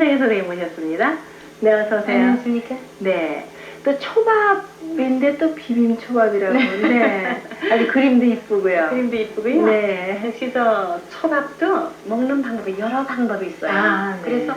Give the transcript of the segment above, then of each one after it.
선생님 선생님 모셨습니다. 네, 어서 오세요. 안녕하십니까? 네. 또 초밥인데 또 비빔 초밥이라고. 네. 아주 그림도 이쁘고요. 그림도 이쁘고요. 네. 역시 저 초밥도 먹는 방법이 여러 방법이 있어요. 아, 네. 그래서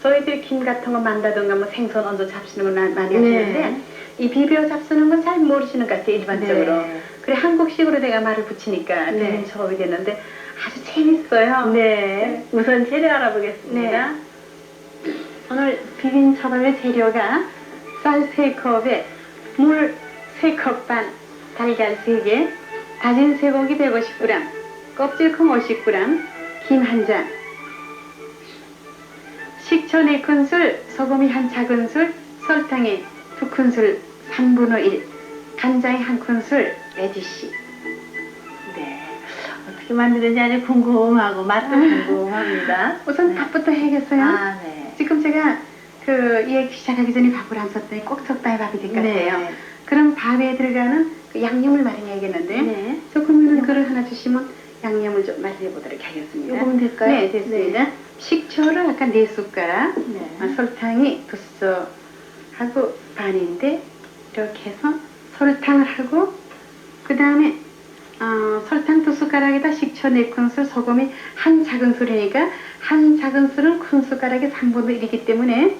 저희들이 김 같은 거 만다든가 뭐 생선 얹어 잡수는 걸 많이 네. 하시는데 이 비벼 잡수는 건 잘 모르시는 것 같아요 일반적으로. 네. 그래 한국식으로 내가 말을 붙이니까 네. 비빔 초밥이 됐는데 아주 재밌어요. 네. 우선 재료 알아보겠습니다. 네. 오늘 비빔 초밥의 재료가 쌀 3컵에 물 3컵 반, 달걀 3개, 다진 쇠고기 150g, 껍질콩 50g, 김 1잔, 식초 4큰술, 소금이 한 작은술, 설탕이 2큰술 3분의 1, 간장이 한 큰술, 레디시. 네. 어떻게 만드는지 아주 궁금하고 맛도 궁금합니다. 우선 네. 밥부터 해야겠어요. 아, 네. 제가 그 얘기 시작하기 전에 밥을 안 썼더니 꼭 적당히 밥이 될것 같아요. 네. 그럼 밥에 들어가는 그 양념을 마련해야겠는데 네. 조금은 그릇 하나 주시면 양념을 좀 마련해 보도록 하겠습니다. 요거면 될까요? 네, 됐습니다. 식초를 아까 네 숟가락, 네. 아, 설탕이 두 숟하고 반인데 이렇게 해서 설탕을 하고 그 다음에 어, 설탕 두 숟가락에다 식초 네 큰술, 소금이 한 작은 술이니까 한 작은 술은 큰 숟가락에 3분의 1이기 때문에 네.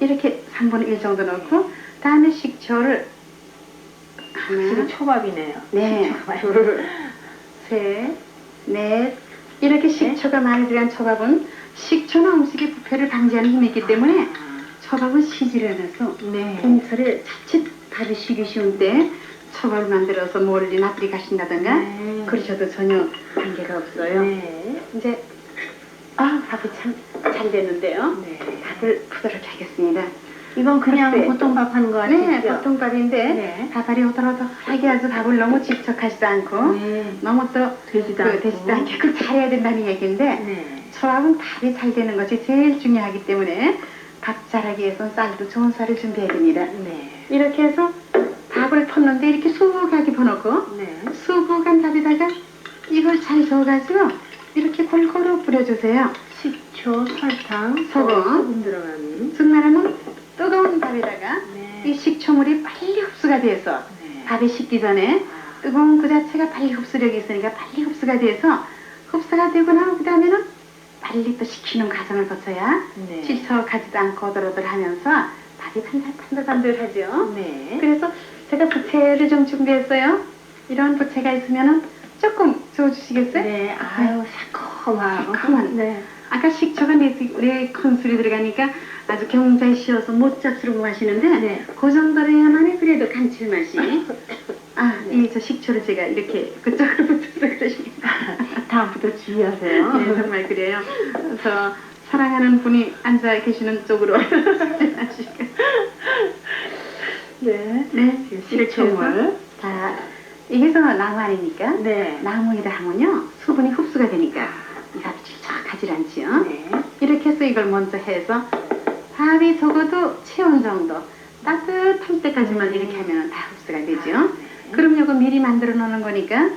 이렇게 3분의 1 정도 넣고 다음에 식초를 확실히 하나, 초밥이네요. 네, 초밥. 둘, 셋, 넷 이렇게 식초가 많이 들어간 초밥은 식초는 음식의 부패를 방지하는 힘이 있기 때문에 초밥은 시지를 않아서 네. 봄철에 자칫 밥이 쉬기 쉬운 때 초밥을 만들어서 멀리 나들이 가신다든가 네. 그러셔도 전혀 관계가 없어요. 네. 이제 아 밥이 참 잘 됐는데요. 네. 밥을 푸도록 하겠습니다. 이건 그냥 네. 보통 밥 하는 거 같아요. 네, 보통 밥인데 네. 밥알이 오돌오돌하게 아주 밥을 너무 집착하지도 않고 네. 너무 또 되지도 그 않고. 되지도 않게 그걸 잘해야 된다는 얘기인데 네. 초밥은 밥이 잘 되는 것이 제일 중요하기 때문에 밥 잘하기 위해서는 쌀도 좋은 쌀을 준비해야 됩니다. 네. 이렇게 해서 밥을 폈는데 이렇게 수북하게 퍼놓고 네. 수북한 밥에다가 이걸 잘 저어가지고 이렇게 골고루 뿌려주세요. 식초, 설탕, 소금. 소금 들어가는. 즉 말하면 뜨거운 밥에다가 네. 이 식초물이 빨리 흡수가 돼서 네. 밥이 식기 전에 아, 뜨거운 그 자체가 빨리 흡수력이 있으니까 빨리 흡수가 돼서 흡수가 되고 나면 그 다음에는 빨리 또 식히는 과정을 거쳐야 네. 질척하지도 않고 오돌오돌하면서 밥이 반들반들반들하죠. 네. 그래서 제가 부채를 좀 준비했어요. 이런 부채가 있으면은 조금 줘주시겠어요? 네. 아유, 새콤하고. 새콤한. 네. 아까 식초가 네, 네 큰술이 들어가니까 아주 경자에 씌어서 못잡스러운 맛이는데 네. 그 정도로 해야만이 그래도 감칠맛이 아, 네. 이저 식초를 제가 이렇게 그쪽으로 붙여서 그러십니다. 다음부터 주의하세요. 네, 정말 그래요. 그래서 사랑하는 분이 앉아 계시는 쪽으로. 네. 네, 식초물. 다 이게 저 나무 아닙니까? 네. 나무에다 하면요 수분이 흡수가 되니까 이 밥이 질척하질 않지요. 네. 이렇게 해서 이걸 먼저 해서 밥이 적어도 체온 정도 따뜻할 때까지만 음. 이렇게 하면 다 흡수가 되죠. 그럼 이거 미리 만들어 놓는 거니까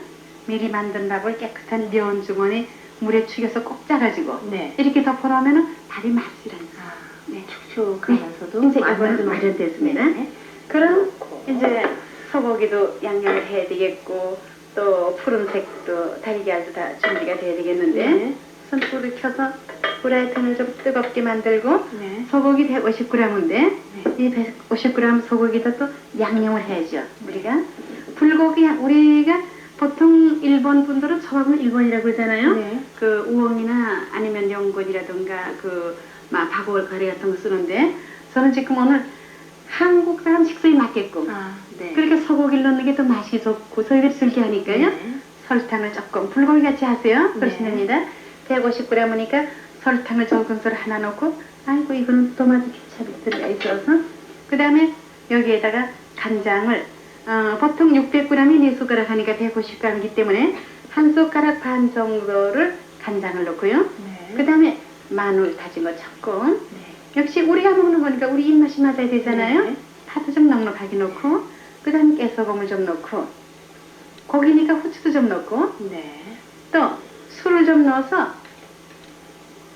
미리 만든 밥을 깨끗한 면 주머니 물에 축여서 꼭 짜가지고 네. 이렇게 덮어놓으면 밥이 맛이라는 아, 네. 촉촉하면서도 이제 이거는 완전 마련됐습니다. 네. 그럼 이제 소고기도 양념을 해야 되겠고 또 푸른색도 달걀도 다 준비가 돼야 되겠는데 네. 우선 불을 켜서 프라이팬을 좀 뜨겁게 만들고 네. 소고기 150g인데 네. 이 150g 소고기도 또 양념을 해야죠. 우리가 불고기 우리가 보통 일본 분들은 초밥은 일본이라고 그러잖아요. 네. 그 우엉이나 아니면 연골이라든가 그막 박월 가리 같은 거 쓰는데 저는 지금 오늘 한국 사람 식성에 맞게끔 아, 네. 그렇게 소고기를 넣는 게 더 맛이 좋고 저희들이 즐겨 하니까요. 네. 설탕을 조금 불고기 같이 하세요. 네. 그러시면 됩니다. 150g이니까 설탕을 적은 술 하나 넣고 아이고 이거는 토마토 케찹이 들어가 있어서 그 다음에 여기에다가 간장을 어, 보통 600g이 4숟가락 하니까 150g이기 때문에 한 숟가락 반 정도를 간장을 넣고요. 네. 그 다음에 마늘 다진 거 조금 네. 역시 우리가 먹는 거니까 우리 입맛이 맞아야 되잖아요. 네. 파도 좀 넉넉하게 넣고 그 다음에 깨소금을 좀 넣고 고기니까 후추도 좀 넣고 네. 또 술을 좀 넣어서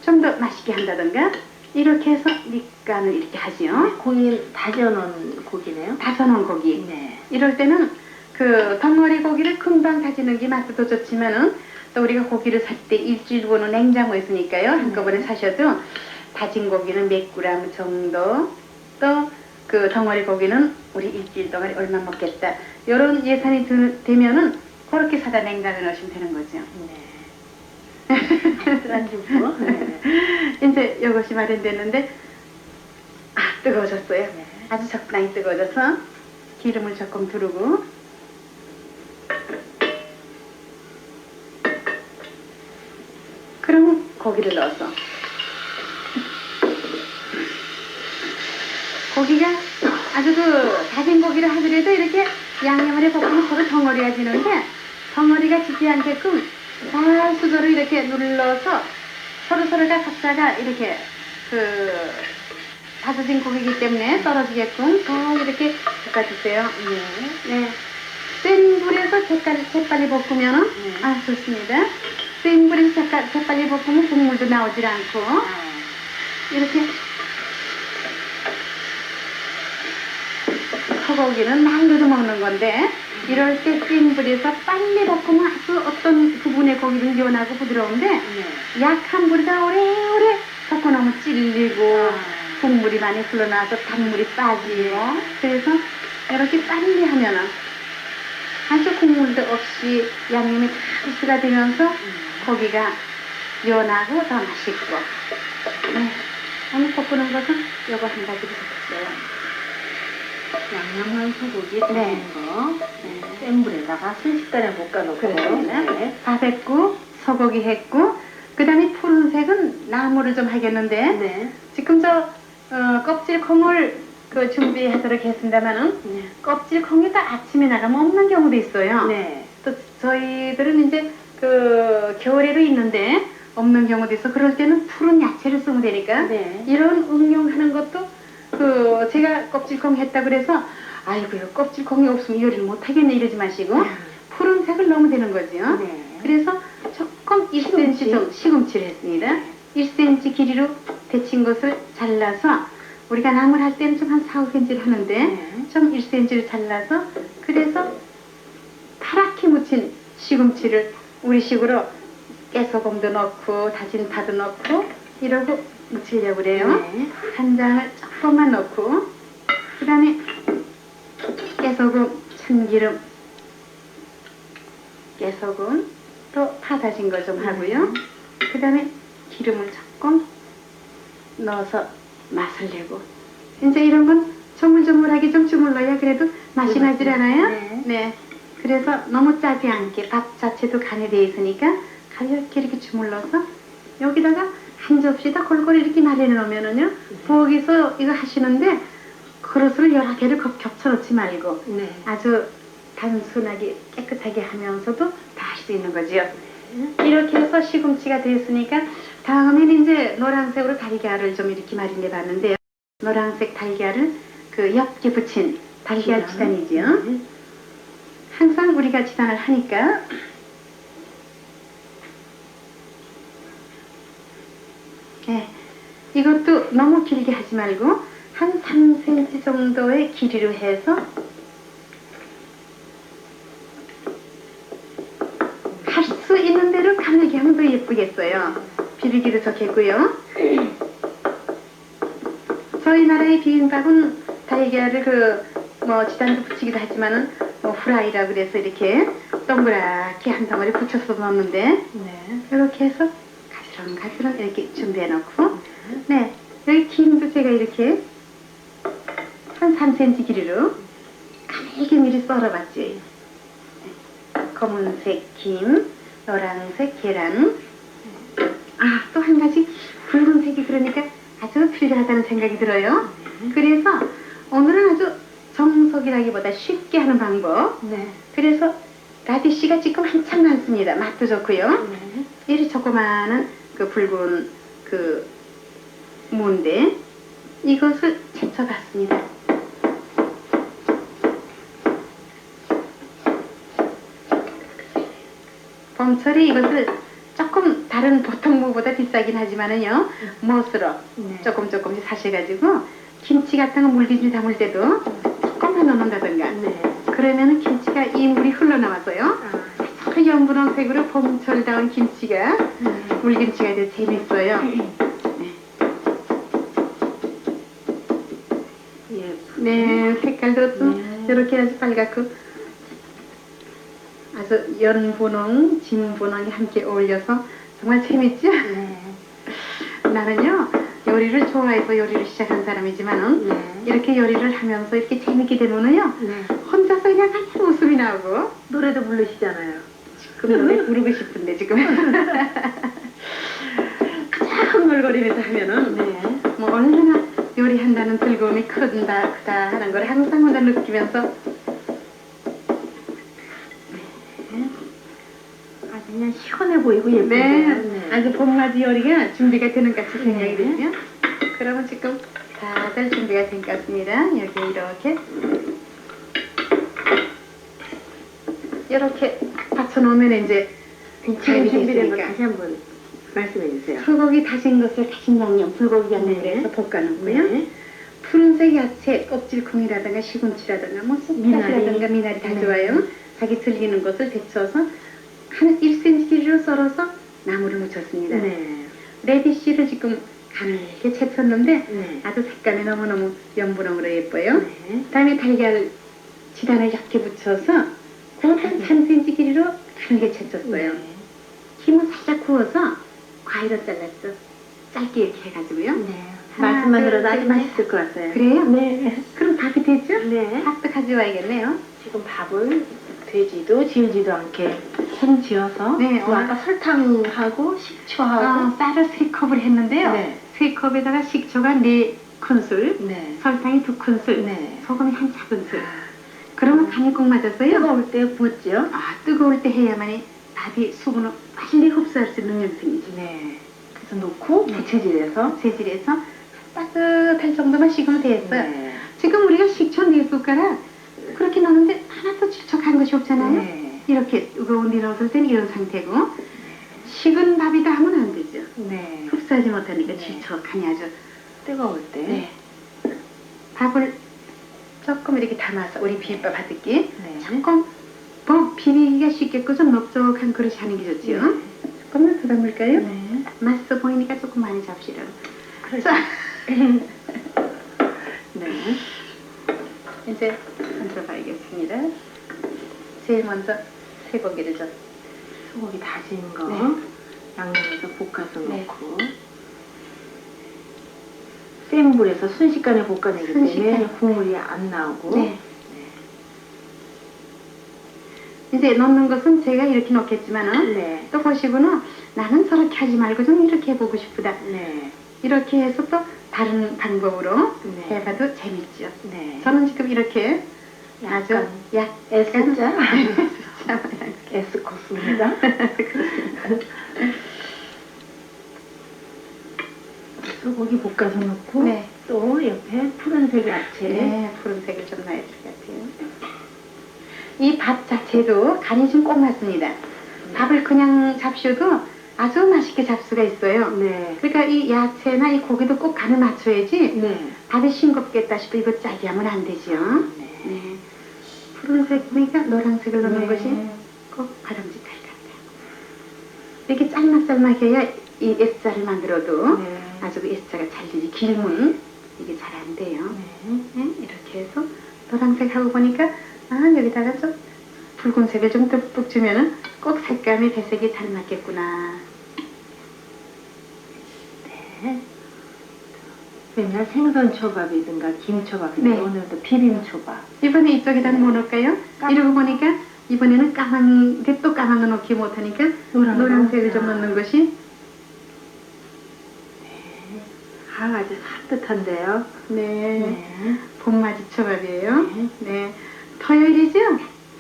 좀 더 맛있게 한다던가 이렇게 해서 밑간을 이렇게 하지요. 고기 다져놓은 고기네요. 다져놓은 고기. 네. 이럴 때는 그 덩어리 고기를 금방 다지는 게 맛도 좋지만은 또 우리가 고기를 살 때 일주일 분은 냉장고에 있으니까요. 한꺼번에 사셔도 다진 고기는 몇 그램 정도 또 그 덩어리 고기는 우리 일주일 동안 얼마 먹겠다. 이런 예산이 드, 되면은 그렇게 사다 냉장고에 넣으시면 되는 거죠. 네. 술안주고. 네. 이제 이것이 마련됐는데 아 뜨거워졌어요. 네. 아주 적당히 뜨거워져서 기름을 조금 두르고 그러면 고기를 넣어서 고기가 아주 그 다진 고기를 하더라도 이렇게 양념을 해 볶으면 서로 덩어리가 지는데 덩어리가 지지 않게끔 잘 수저로 이렇게 눌러서 서로 서로가 각자가 이렇게 그 다져진 고기이기 때문에 떨어지게끔 잘 이렇게 볶아주세요. 네. 네. 센 불에서 재빨리, 재빨리 볶으면은 네. 아 좋습니다. 센 불에서 재빨리, 재빨리 볶으면 국물도 나오질 않고 아, 이렇게 소고기는 말로도 먹는 건데 이럴 때 센 불에서 빨리 볶으면 아주 어떤 부분의 고기는 연하고 부드러운데 네. 약한 불에다 오래오래 볶아놓으면 찔리고 아. 국물이 많이 흘러나와서 단물이 빠지요. 그래서 이렇게 빨리 하면은 아주 국물도 없이 양념이 다 흡수가 되면서 음. 고기가 연하고 더 맛있고. 네. 오늘 볶는 것은 요거 한 가지를 볶았어요. 양념한 소고기 네. 거. 네. 센 불에다가 순식간에 볶아놓고. 그렇습니다. 네. 밥 했고, 소고기 했고, 그 다음에 푸른색은 나물을 좀 하겠는데, 네. 지금 저 어, 껍질 콩을 그 준비하도록 했습니다만은 네. 껍질 콩이 또 아침에 나가면 없는 경우도 있어요. 네. 또 저희들은 이제 그 겨울에도 있는데 없는 경우도 있어. 그럴 때는 푸른 야채를 쓰면 되니까 네. 이런 응용하는 것도 그 제가 껍질콩 했다 그래서 아이고요 껍질콩이 없으면 요리를 못 하겠네 이러지 마시고 푸른색을 넣으면 되는 거죠. 네. 그래서 조금 1cm 시금치. 정도 시금치를 했습니다. 1cm 길이로 데친 것을 잘라서 우리가 나물 할 때는 좀 한 4, 5cm를 하는데 네. 좀 1cm를 잘라서 그래서 파랗게 묻힌 시금치를 우리 식으로 깨소금도 넣고 다진 파도 넣고 이러고 무치려고 그래요. 네. 간장을 조금만 넣고 그 다음에 깨소금, 참기름 깨소금 또 파 다진 거 좀 하고요. 그 다음에 기름을 조금 넣어서 맛을 내고 이제 이런 건 조물조물하게 좀 주물러야 그래도 맛이 나질 않아요? 네. 네. 그래서 너무 짜지 않게 밥 자체도 간이 되어 있으니까 가볍게 이렇게 주물러서 여기다가 한 접시다 골고루 이렇게 마련해 놓으면은요 부엌에서 이거 하시는데 그릇을 여러 개를 겹- 겹쳐놓지 말고 네. 아주 단순하게 깨끗하게 하면서도 다 할 수 있는 거지요. 이렇게 해서 시금치가 됐으니까 다음에는 이제 노란색으로 달걀을 좀 이렇게 마련해 봤는데요. 노란색 달걀을 그 엽기 붙인 달걀 지단이지요. 네. 항상 우리가 지단을 하니까 네, 이것도 너무 길게 하지 말고 한 3cm 정도의 길이로 해서 할 수 있는 대로 가늘게 하면 더 예쁘겠어요. 비비기도 좋겠고요. 저희 나라의 비빔밥은 달걀을 그 뭐 지단도 붙이기도 하지만은 뭐 후라이라 그래서 이렇게 동그랗게 한 덩어리 붙여서 넣는데 네. 이렇게 해서 가지런가지런 이렇게 준비해 놓고 네 여기 김도 제가 이렇게 한 3cm 길이로 가늘게 미리 썰어봤지 네. 검은색 김 노란색 계란 아 또 한 가지 붉은색이 그러니까 아주 필요하다는 생각이 들어요 그래서 오늘은 아주 정석이라기보다 쉽게 하는 방법 네. 그래서 라디쉬가 지금 한참 많습니다. 맛도 좋고요. 네. 이리 조그마한 그 붉은 그 무인데 이것을 데쳐봤습니다. 봄철에 이것을 조금 다른 보통 무보다 비싸긴 하지만은요 멋으로 네. 조금 조금씩 사셔가지고 김치 같은 거 물김치 담을 때도 조금만 넣는다든가 네. 그러면은 김치가 이 물이 흘러나와서요 연분홍색으로 봄철다운 김치가 네. 물김치가 되게 재밌어요 예. 네 색깔도 또 네. 이렇게 아주 빨갛고 아주 연분홍, 진분홍이 함께 어울려서 정말 재밌죠? 네. 나는요 요리를 좋아해서 요리를 시작한 사람이지만은 네. 이렇게 요리를 하면서 이렇게 재밌게 되면은요 네. 혼자서 그냥 그냥 웃음이 나오고 노래도 부르시잖아요. 지금 노래 부르고 싶은데 지금 그냥 흥얼거리면서 하면은 네. 뭐 얼마나 요리한다는 즐거움이 크다 크다 하는 걸 항상 혼자 느끼면서 아주 그냥 시원해 보이고 예쁜데요. 네, 아주 봄맞이 요리가 준비가 되는 것 같이 생각이 네. 되죠. 그러면 지금 다들 준비가 된 것 같습니다. 여기 이렇게 이렇게 받쳐놓으면 이제 지금 잘이 준비된 거 됐으니까. 다시 한번 말씀해 주세요. 불고기 다진 것을 다진 양념 불고기 양념을 네. 볶아놓고요. 네. 푸른색 야채 껍질콩이라든가 시금치라든가 뭐 쑥갓이라든가 미나리. 미나리 다 네. 좋아요. 자기 즐기는 것을 데쳐서 한 1cm 길이로 썰어서 나물을 묻혔습니다. 네. 레디쉬를 지금 가늘게 채쳤는데 네. 아주 색감이 너무너무 연분홍으로 예뻐요. 네. 그다음에 달걀 지단을 얇게 붙여서 그걸 한 3cm 길이로 가늘게 채쳤어요. 네. 김을 살짝 구워서 과일로 잘랐어. 짧게 이렇게 해가지고요. 네. 하나, 말씀만 둘, 들어도 아주 셋, 맛있을 것 같아요. 그래요? 네. 그럼 밥이 되죠? 네. 밥도 가져와야겠네요. 지금 밥을 돼지도 지우지도 않게 생 지어서 네, 또 아까 설탕하고 식초하고 어, 쌀을 세 컵을 했는데요. 네. 세 컵에다가 식초가 네 큰술, 네. 설탕이 두 큰술, 네. 소금이 한 작은술. 아, 그러면 간이 꼭 맞았어요. 뜨거울 때 부었죠? 아, 뜨거울 때 해야만이 밥이 수분을 빨리 흡수할 수 있는 능력이 생기죠. 네. 그래서 놓고 네. 부채질해서 재질에서 따뜻할 정도만 식으면 되겠어요. 네. 지금 우리가 식초 네 숟가락 그렇게 넣는데 하나도 질척한 것이 없잖아요. 네. 이렇게 뜨거운 데 넣었을 때는 이런 상태고 식은 밥이다 하면 안 되죠. 네. 흡수하지 못하니까 네. 질척하니 아주 뜨거울 때 네. 밥을 조금 이렇게 담아서 우리 비빔밥 하듯이 네. 조금 뭐 비비기가 좀 넓적한 그릇이 하는 게 좋지요. 네. 조금만 더 담을까요? 네. 맛있어 보이니까 조금 많이 잡시라. 그렇죠. 자, 네. 이제 먼저 봐야겠습니다. 제일 먼저 쇠고기를 좀 소고기 다진 거 네. 양념해서 볶아서 네. 넣고 센 불에서 순식간에 볶아내기 때문에 순식간에. 국물이 안 나오고 네. 이제 넣는 것은 제가 이렇게 넣겠지만은 네. 또 보시고는 나는 저렇게 하지 말고 좀 이렇게 해보고 싶다. 네. 이렇게 해서 또 다른 방법으로 네. 해봐도 재밌죠. 네. 저는 지금 이렇게 아주 약간 약 S자 참, S 코스입니다. 소고기 볶아서 넣고 네. 또 옆에 푸른색 야채 네, 푸른색을 좀 넣어야 될 것 같아요. 이 밥 자체도 간이 좀 꼭 맞습니다. 밥을 그냥 잡셔도 아주 맛있게 잡 수가 있어요. 네. 그러니까 이 야채나 이 고기도 꼭 간을 맞춰야지 네. 밥이 싱겁겠다 싶어 이거 짜게 하면 안 되죠. 네. 네. 푸른색이니까 노란색을 넣는 네. 것이 꼭 바람직할 것 같아요. 이렇게 짤막짤막해야 이 S자를 만들어도 네. 아주 그 S자가 잘 되지 길면 이게 잘 안 돼요. 네. 네, 이렇게 해서 노란색 하고 보니까 아 여기다가 좀 붉은색을 좀 듬뿍 주면은 꼭 색감이 배색이 잘 맞겠구나. 네. 맨날 생선 초밥이든가 김 초밥이든가 네. 오늘도 비빔 초밥. 이번에 이쪽에다는 뭐 넣을까요? 까- 이러고 보니까 이번에는 까만 게또 까만 거 넣기 못하니까 노란? 노란색을 좀 아. 넣는 것이 아, 아주 산뜻한데요. 네, 네. 봄맞이 초밥이에요. 네. 네, 토요일이죠?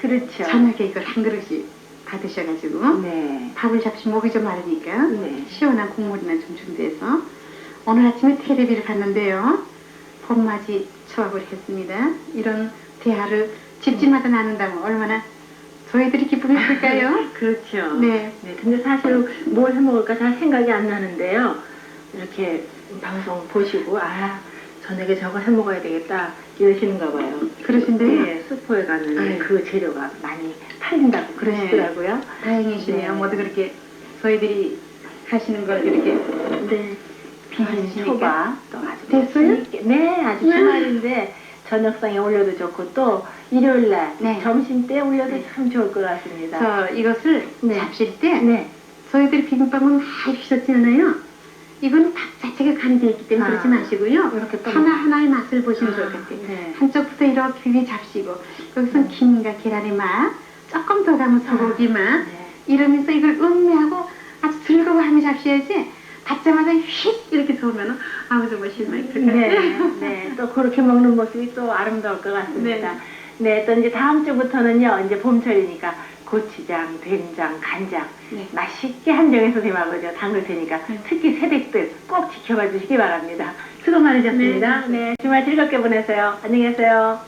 그렇죠. 저녁에 이걸 한 그릇씩 받으셔가지고 네. 밥을 잡시 목이 좀 마르니까 네. 시원한 국물이나 좀 준비해서 오늘 아침에 텔레비를 봤는데요. 봄맞이 초밥을 했습니다. 이런 대화를 집집마다 나눈다면 얼마나 저희들이 기쁨했을까요? 그렇죠. 네. 네, 근데 사실 뭘 해 먹을까 잘 생각이 안 나는데요. 이렇게 방송 보시고 아 저녁에 저거 해 먹어야 되겠다 이러시는가 봐요. 그러신데요. 네, 슈퍼에 가면 아유. 그 재료가 많이 팔린다고 그러시더라고요. 다행이시네요. 네. 모두 그렇게 저희들이 하시는 걸 이렇게 네, 비빔 하시니까. 초밥 또 아주 됐어요? 맛있게- 네, 아주 주말인데 저녁상에 올려도 좋고 또 일요일 날 네. 점심 때 올려도 네. 참 좋을 것 같습니다. 저 이것을 네. 잡실 때 네, 저희들이 비빔밥은 많이 드셨잖아요. 이건 밥 자체가 간이 되어 있기 때문에 아. 그러지 마시고요. 이렇게 또 하나 하나의 맛을 보시면 아, 좋을 것 같아요. 네. 한쪽부터 이렇게 비비 잡시고 여기서 김과 계란의 맛 조금 더 가면 소고기 맛 네. 이러면서 이걸 음미하고 아주 즐거워하며 잡셔야지 받자마자 휙 이렇게 들어오면 아우 정말 실망이 클것 네. 네, 또 그렇게 먹는 모습이 또 아름다울 것 같습니다. 네, 또 이제 다음 주부터는요, 이제 봄철이니까 고추장, 된장, 간장 네. 맛있게 한정혜 선생님하고 담글 테니까 네. 특히 새댁들 꼭 지켜봐 주시기 바랍니다. 수고 많으셨습니다. 네. 네, 주말 즐겁게 보내세요. 안녕히 계세요.